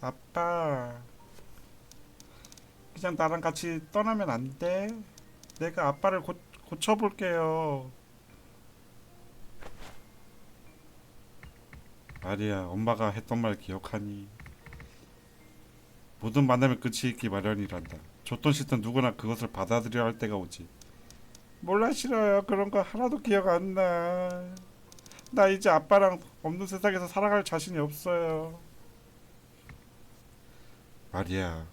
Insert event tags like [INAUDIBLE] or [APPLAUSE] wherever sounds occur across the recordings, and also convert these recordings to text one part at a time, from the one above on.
아빠. 그냥 나랑 같이 떠나면 안 돼? 내가 아빠를 고, 고쳐볼게요. 마리아 엄마가 했던 말 기억하니? 모든 만남의 끝이 있기 마련이란다. 좋든 싫든 누구나 그것을 받아들여야 할 때가 오지. 몰라 싫어요. 그런 거 하나도 기억 안나. 나 이제 아빠랑 없는 세상에서 살아갈 자신이 없어요 마리아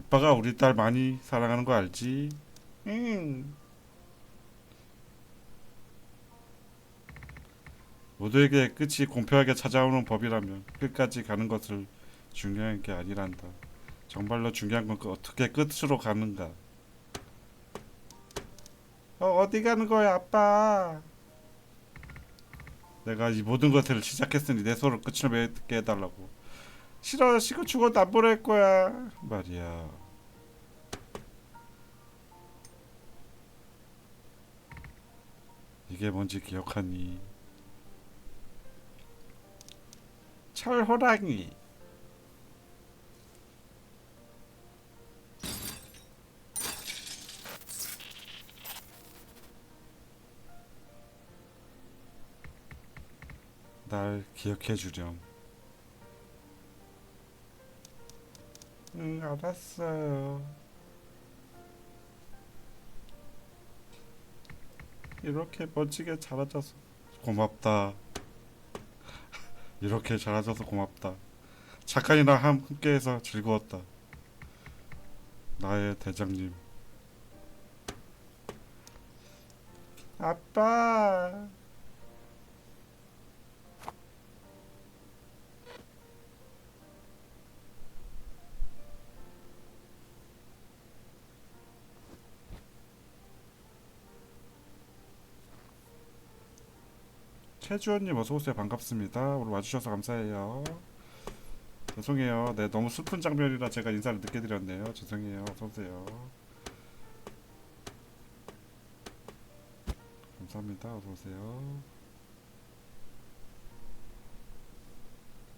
아빠가 우리 딸 많이 사랑하는 거 알지? 응. 모두에게 끝이 공평하게 찾아오는 법이라면 끝까지 가는 것을 중요한 게 아니란다. 정말로 중요한 건그 어떻게 끝으로 가는가? 어, 어디 가는 거야 아빠 내가 이 모든 것을 시작했으니 내 손을 끝을 맺게 해달라고. 싫어 시고 죽어도 안 보낼 거야. 말이야. 이게 뭔지 기억하니? 철호랑이 날 기억해 주렴. 응 알았어요. 이렇게 멋지게 자라줘서. 고맙다. 이렇게 자라줘서 고맙다. 작가이랑 함께해서 즐거웠다. 나의 대장님. 아빠 최주원님 어서 오세요. 반갑습니다. 오늘 와주셔서 감사해요. 죄송해요. 네 너무 슬픈 장면이라 제가 인사를 늦게 드렸네요. 죄송해요. 어서 오세요. 감사합니다. 어서 오세요.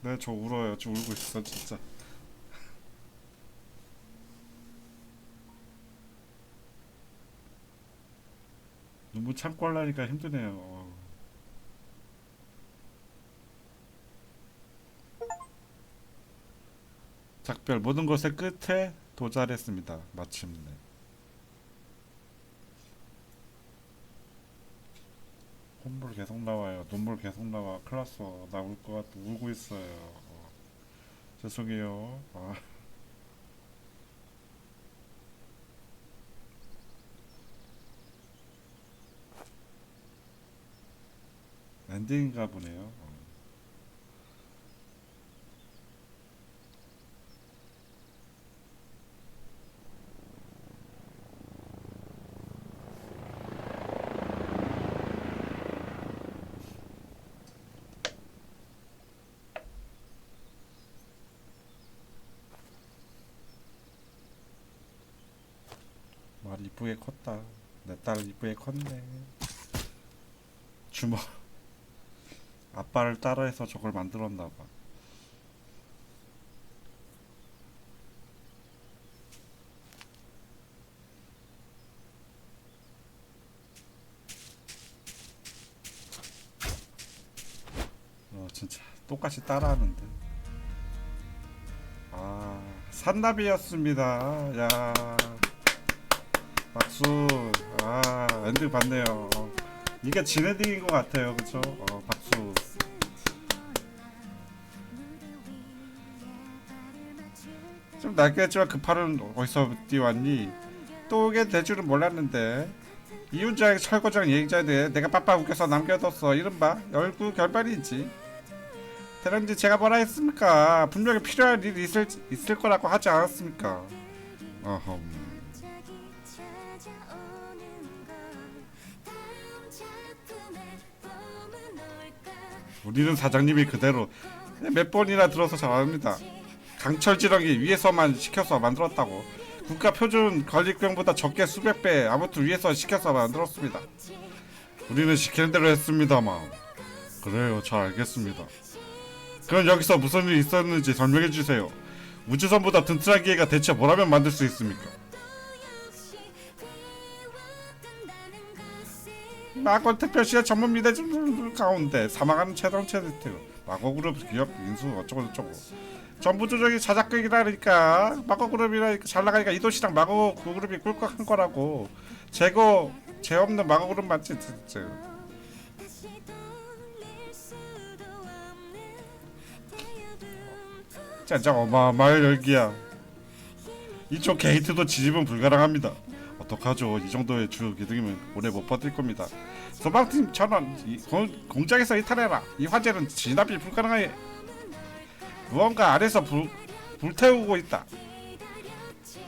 네 저 울어요. 저 울고 있어 진짜. [LAUGHS] 눈물 참고 하려니까 힘드네요 작별 모든 것의 끝에 도달했습니다. 마침내. 콧물 계속 나와요. 눈물 계속 나와. 큰일 났어. 나울 것 같아. 울고 있어요. 어. 죄송해요. 아. 엔딩인가 보네요. 어. 말 이쁘게 컸다. 내딸 이쁘게 컸네. 주먹. 아빠를 따라해서 저걸 만들었나 봐. 어 진짜 똑같이 따라하는데. 아 산나비였습니다. 야. 박수. 아, 엔딩 봤네요. 이게 진엔딩인 것 같아요. 그쵸? 어, 박수. 좀 낡겠지만 그 팔은 어디서 뛰어왔니? 또 오게 될 줄은 몰랐는데. 이윤자의 철거장 얘기자에 대해 내가 빡빡 웃겨서 남겨뒀어. 이른바 열구 결발이지. 대령지 제가 뭐라 했습니까? 분명히 필요한 일이 있을, 있을 거라고 하지 않았습니까? 어흠. 우리는 사장님이 그대로 몇 번이나 들어서 잘 압니다. 강철 지렁이 위에서만 시켜서 만들었다고. 국가 표준 건립병보다 적게 수백 배 아무튼 위에서 시켜서 만들었습니다. 우리는 시키는 대로 했습니다만. 그래요, 잘 알겠습니다. 그럼 여기서 무슨 일이 있었는지 설명해 주세요. 우주선보다 튼튼한 기계가 대체 뭐라면 만들 수 있습니까? 마건 특별시의 전문 미대중 가운데 사망하는 최동체 마고 그룹 기업 인수 어쩌고 저쩌고. 전부 조정이 자작극이라니까 마고 그룹이라니까 잘 나가니까 이 도시랑 마고 그룹이 꿀꺽한 거라고. 재고 죄 없는 마고 그룹 맞지 진짜. 진짜 어마어마한 열기야. 이쪽 게이트도 지집은 불가능합니다 어떡하죠? 이 정도의 주 기둥이면 오래 못 버틸 겁니다. 소방팀 전원 이 공, 공장에서 이탈해라. 이 화재는 진압이 불가능해. 무언가 아래서 불, 불태우고 있다.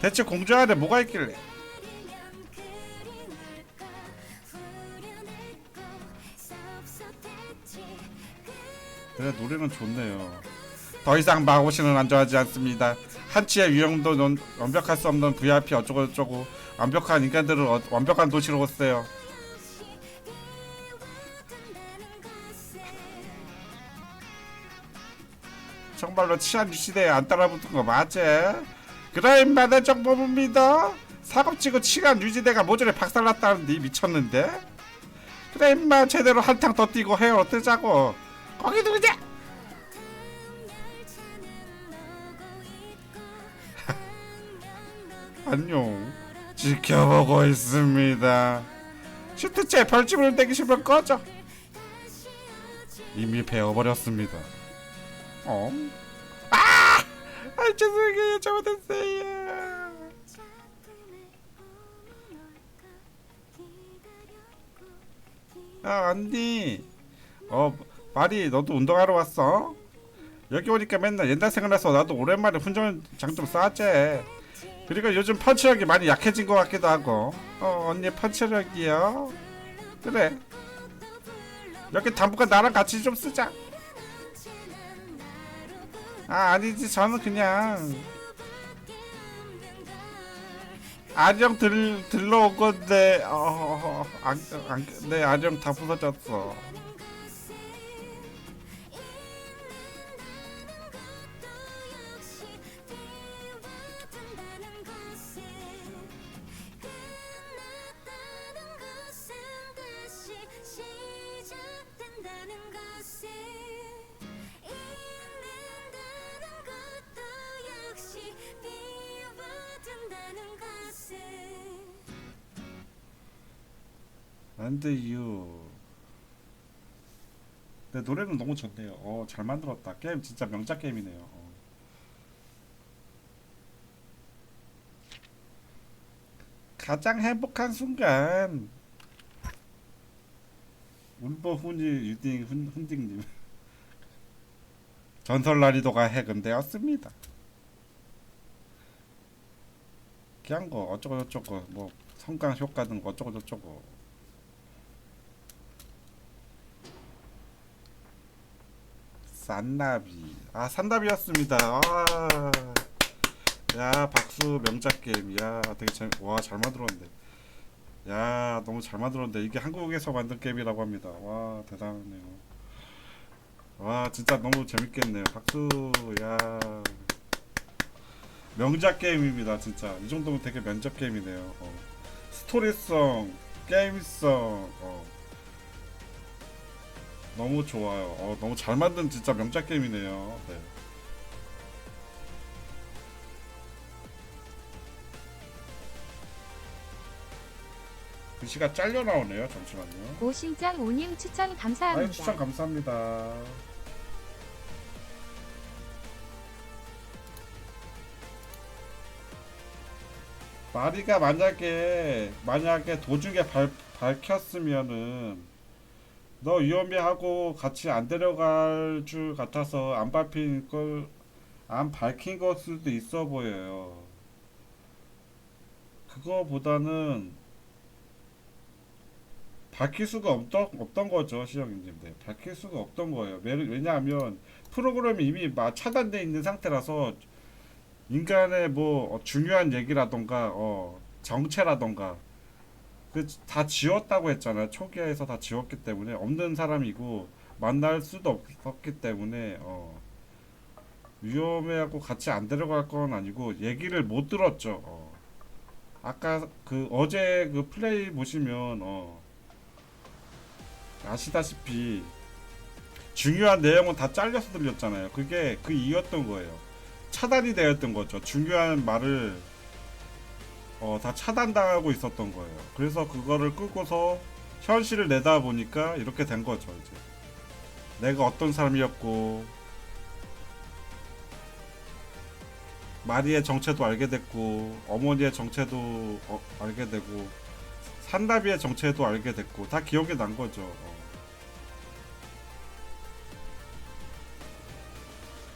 대체 공장 안에 뭐가 있길래? 그래 노래는 좋네요. 더 이상 마고씨는 안좋아하지 않습니다. 한치의 논- 완벽할 수 없는 VIP 어쩌고 저쩌고 완벽한 인간들을 어- 완벽한 도시로 오세요 정말로 치안 유시대에 안 따라붙은 거 맞지? 그래 임마 내 정보는 믿어? 사고치고 치안 유지대가 모조리 박살났다는데 미쳤는데? 그래 임마 제대로 한탕 더 뛰고 헤어 뜨자고 거기 누구냐? [LAUGHS] 안녕 지켜보고 있습니다. 슈트째 벌집을 내기 싫으면 꺼져. 이미 배워버렸습니다. 어? 아! 아 죄송해요. 잘못했어요. 아 언니. 어 마리 너도 운동하러 왔어? 여기 오니까 맨날 옛날 생각나서 나도 오랜만에 훈련장 좀 쌓았지 그리고 요즘 펀치력이 많이 약해진 것 같기도 하고. 어 언니 펀치력이요? 그래. 여기 당분간 나랑 같이 좀 쓰자. 아 아니지. 저는 그냥 아령 들 들러 온 건데 어안안네 아령 다 부서졌어 네, 노래는 너무 좋네요. 어, 잘 만들었다. 게임 진짜 명작 게임이네요. 어. 가장 행복한 순간. 울보 훈이 유딩 훈, 훈딩님. [LAUGHS] 전설 난이도가 해금되었습니다. 그냥 거 어쩌고 저쩌고 뭐 성강 효과 등 어쩌고 저쩌고 산나비. 아 산나비였습니다. 아. 야 박수 명작 게임. 야 되게 잘 와 잘 만들었는데. 야 너무 잘 만들었는데. 이게 한국에서 만든 게임이라고 합니다. 와 대단하네요. 와 진짜 너무 재밌겠네요. 박수. 야. 명작 게임입니다 진짜. 이 정도면 되게 면접 게임이네요. 어. 스토리성 게임성 어. 너무 좋아요 어, 너무 잘 만든 진짜 명작 게임이네요 네. 글씨가 잘려 나오네요 잠시만요 오신장 오님 추천 감사합니다. 추천 감사합니다. 마리가 만약에 만약에 도중에 발, 밝혔으면은 너 위험해 하고 같이 안 데려갈 줄 같아서 안 밟힌 걸 안 밝힌 걸 수도 있어 보여요. 그거보다는 밝힐 수가 없던, 없던 거죠 시영님 네, 밝힐 수가 없던 거예요 왜, 왜냐하면 프로그램이 이미 막 차단돼 있는 상태라서 인간의 뭐 어, 중요한 얘기라던가 어, 정체라던가 그다 지웠다고 했잖아요 초기화에서 다 지웠기 때문에 없는 사람이고 만날 수도 없, 없기 때문에 어, 위험해하고 같이 안 데려갈 건 아니고 얘기를 못 들었죠. 어. 아까 그 어제 그 플레이 보시면 어 아시다시피 중요한 내용은 다 잘려서 들렸잖아요. 그게 그 이유였던 거예요. 차단이 되었던 거죠. 중요한 말을 어, 다 차단당하고 있었던 거예요. 그래서 그거를 끄고서 현실을 내다 보니까 이렇게 된 거죠. 이제 내가 어떤 사람이었고 마리의 정체도 알게 됐고 어머니의 정체도 어, 알게 되고 산다비의 정체도 알게 됐고 다 기억이 난 거죠. 어.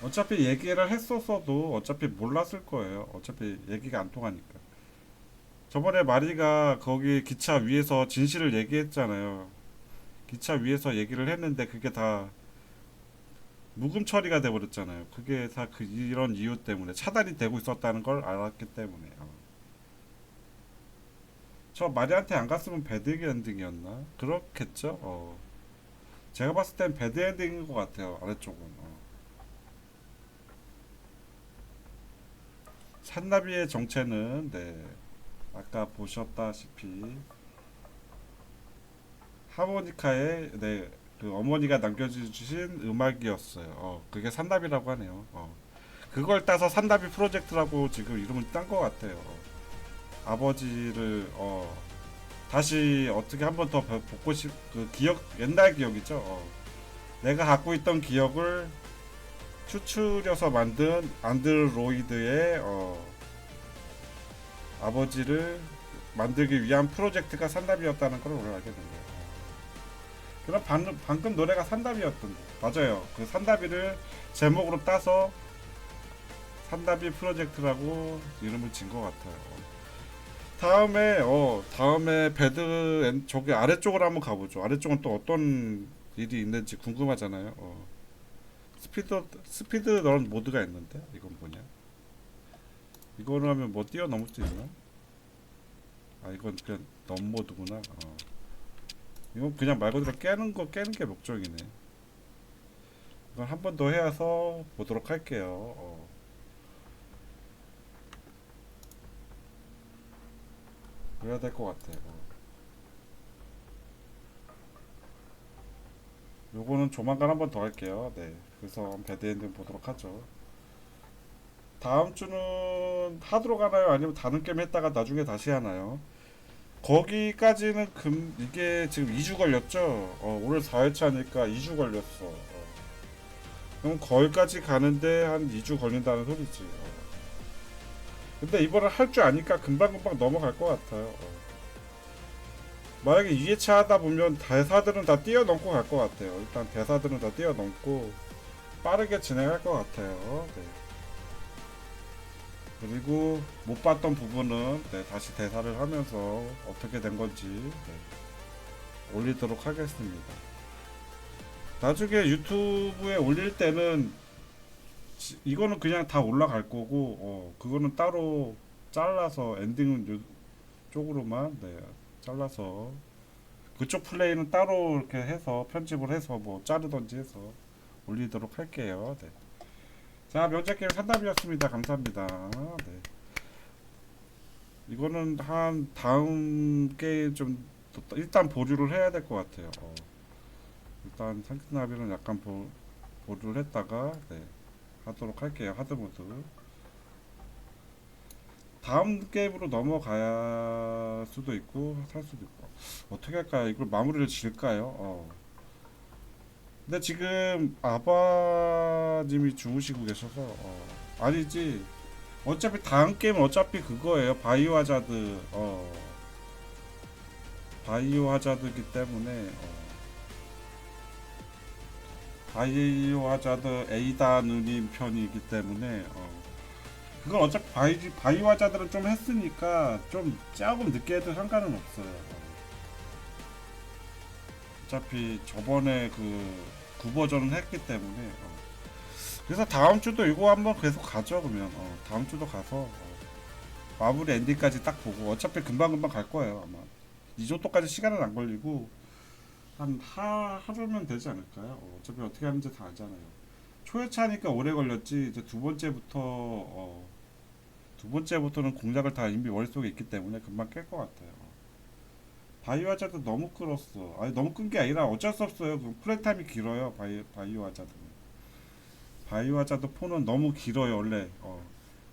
어차피 얘기를 했었어도 어차피 몰랐을 거예요. 어차피 얘기가 안 통하니까. 저번에 마리가 거기 기차 위에서 진실을 얘기했잖아요. 기차 위에서 얘기를 했는데 그게 다 묵음 처리가 돼버렸잖아요. 그게 다 그 이런 이유 때문에 차단이 되고 있었다는 걸 알았기 때문에. 어. 저 마리한테 안 갔으면 배드 엔딩이었나? 그렇겠죠. 어. 제가 봤을 땐 배드 엔딩인 것 같아요. 아래쪽은. 어. 산나비의 정체는 네 아까 보셨다시피 하모니카의 네 그 어머니가 남겨주신 음악이었어요. 어 그게 산나비라고 하네요. 어 그걸 따서 산나비 프로젝트라고 지금 이름을 딴 것 같아요. 어. 아버지를 어 다시 어떻게 한 번더 보고 싶 그 기억 옛날 기억이죠. 어. 내가 갖고 있던 기억을 추출해서 만든 안드로이드의 어, 아버지를 만들기 위한 프로젝트가 산답이었다는 걸 오늘 알게 된 거예요. 그럼 방금, 방금 노래가 산답이었던 거 맞아요. 그 산답이를 제목으로 따서 산답이 프로젝트라고 이름을 진 것 같아요. 다음에 어 다음에 배드 엔- 저기 아래쪽으로 한번 가보죠. 아래쪽은 또 어떤 일이 있는지 궁금하잖아요. 어. 스피드 스피드 런 모드가 있는데 이건 뭐냐? 이거를 하면 뭐 뛰어넘을 수 있나? 아 이건 그냥 넘 모드구나. 어. 이건 그냥 말 그대로 깨는 거 깨는 게 목적이네. 이건 한 번 더 해서 보도록 할게요. 어. 그래야 될 것 같아. 어. 요거는 조만간 한 번 더 할게요. 네. 그래서 배드엔딩 보도록 하죠. 다음 주는 하드로 가나요? 아니면 다른 게임 했다가 나중에 다시 하나요? 거기까지는 금 이게 지금 2주 걸렸죠? 어, 오늘 4회차니까 2주 걸렸어. 어. 그럼 거기까지 가는데 한 2주 걸린다는 소리지. 어. 근데 이번에 할줄 아니까 금방금방 넘어갈 것 같아요. 어. 만약에 2회차 하다 보면 대사들은 다 뛰어넘고 갈 것 같아요. 일단 대사들은 다 뛰어넘고 빠르게 진행할 것 같아요. 네. 그리고 못 봤던 부분은 네, 다시 대사를 하면서 어떻게 된 건지 네, 올리도록 하겠습니다. 나중에 유튜브에 올릴 때는 지- 이거는 그냥 다 올라갈 거고 어, 그거는 따로 잘라서 엔딩은 요 쪽으로만 네, 잘라서 그쪽 플레이는 따로 이렇게 해서 편집을 해서 뭐 자르던지 해서 올리도록 할게요. 네. 자 게임 산답이었습니다. 감사합니다. 네. 이거는 한 다음 게임 좀 더- 일단 보류를 해야 될 것 같아요. 어. 일단 산나비는 약간 보, 보류를 했다가 네, 하도록 할게요. 하드모드. 다음 게임으로 넘어갈 수도 있고 살 수도 있고 어떻게 할까요? 이걸 마무리를 지을까요? 어. 근데 지금 아버님이 주무시고 계셔서 어. 아니지 어차피 다음 게임은 어차피 그거예요 바이오 하자드 어. 바이오 하자드기 때문에 어. 바이오 하자드 에이다 누님 편이기 때문에 어. 그건 어차피 바이, 바이오 하자드는 좀 했으니까 좀 조금 늦게 해도 상관은 없어요 어. 어차피 저번에 그 9버전은 했기 때문에 어. 그래서 다음 주도 이거 한번 계속 가죠 그러면 어, 다음 주도 가서 어, 마무리 엔딩까지 딱 보고 어차피 금방금방 갈 거예요 아마 이 정도까지 시간은 안 걸리고 한 하, 하루면 되지 않을까요? 어, 차피 어떻게 하는지 다 알잖아요 초회차니까 오래 걸렸지 이제 두 번째부터 어, 두 번째부터는 공략을 다 이미 머릿속에 있기 때문에 금방 깰 것 같아요. 바이오 하자드 너무 끌었어. 아니 너무 끈 게 아니라 어쩔 수 없어요. 그 플레이 타임이 길어요. 바이 바이오 하자드는. 바이오 하자드 폰은 너무 길어요 원래. 어.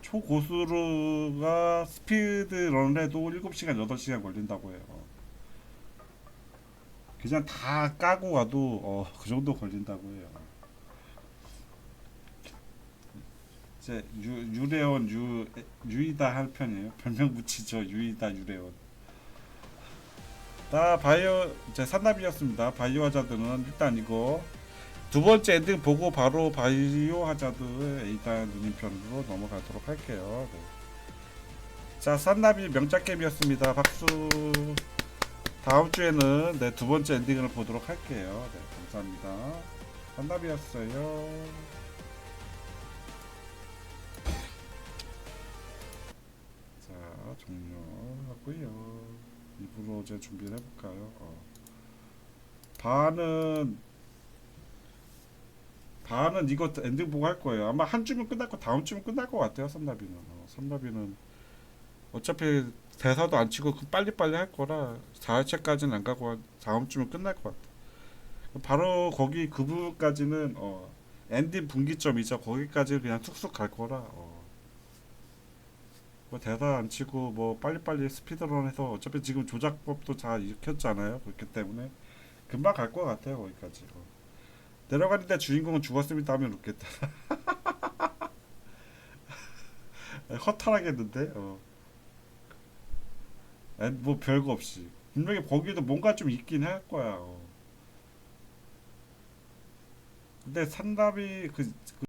초고수가 스피드 런을 해도 7시간 8시간 걸린다고 해요. 어. 그냥 다 까고 와도 어, 그 정도 걸린다고 해요. 이제 유, 유레온 유 유이다 할 편이에요. 별명 붙이죠. 유이다 유레온. 다 바이오 이제 산나비였습니다. 바이오 하자드는 일단 이거 두 번째 엔딩 보고 바로 바이오 하자드 에이다 누님편으로 넘어가도록 할게요. 네. 자 산나비 명작 게임이었습니다. 박수. 다음 주에는 네, 두 번째 엔딩을 보도록 할게요. 네, 감사합니다. 산나비였어요. 자 종료하고요. 입으로 이제 준비를 해볼까요? 어. 반은 반은 이거 엔딩 보고 할 거예요. 아마 한 주면 끝날 거 다음 주면 끝날 것 같아요. 선나비는 어, 선나비는 어차피 대사도 안 치고 그 빨리빨리 할 거라 4회차까지는 안 가고 한 다음 주면 끝날 것 같아. 바로 거기 그 부분까지는 어, 엔딩 분기점이죠. 거기까지 그냥 툭툭 갈 거라. 어. 뭐 대사 안 치고 뭐 빨리빨리 스피드런해서 어차피 지금 조작법도 다 익혔잖아요. 그렇기 때문에 금방 갈 것 같아요. 거기까지. 어. 내려가는데 주인공은 죽었습니다 하면 웃겠다. [LAUGHS] 허탈하겠는데. 어. 에, 뭐 별거 없이 분명히 거기도 뭔가 좀 있긴 할 거야. 어. 근데 산답이 그, 그